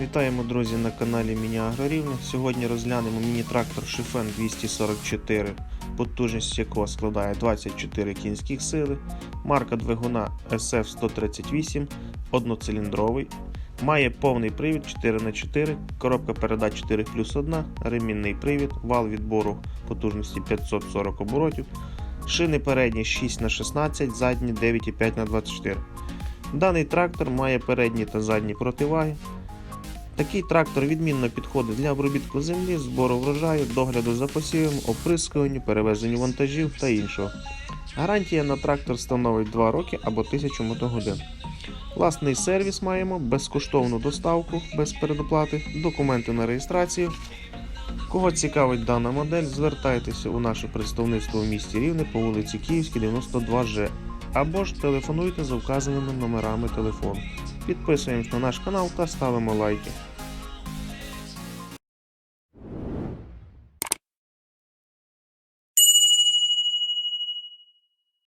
Вітаємо, друзі, на каналі Міні Агрорівня. Сьогодні розглянемо міні-трактор Шифен 244, потужність якого складає 24 кінських сили, марка двигуна SF138, одноциліндровий, має повний привід 4х4, коробка передач 4 плюс 1, ремінний привід, вал відбору потужності 540 оборотів, шини передні 6х16, задні 9,5х24. Даний трактор має передні та задні противаги. Такий трактор відмінно підходить для обробітку землі, збору врожаю, догляду за посівом, оприскуванню, перевезенню вантажів та іншого. Гарантія на трактор становить 2 роки або 1000 мотогодин. Власний сервіс маємо, безкоштовну доставку без передоплати, документи на реєстрацію. Кого цікавить дана модель, звертайтеся у наше представництво в місті Рівне по вулиці Київській, 92Ж або ж телефонуйте за вказаними номерами телефону. Підписуємось на наш канал та ставимо лайки.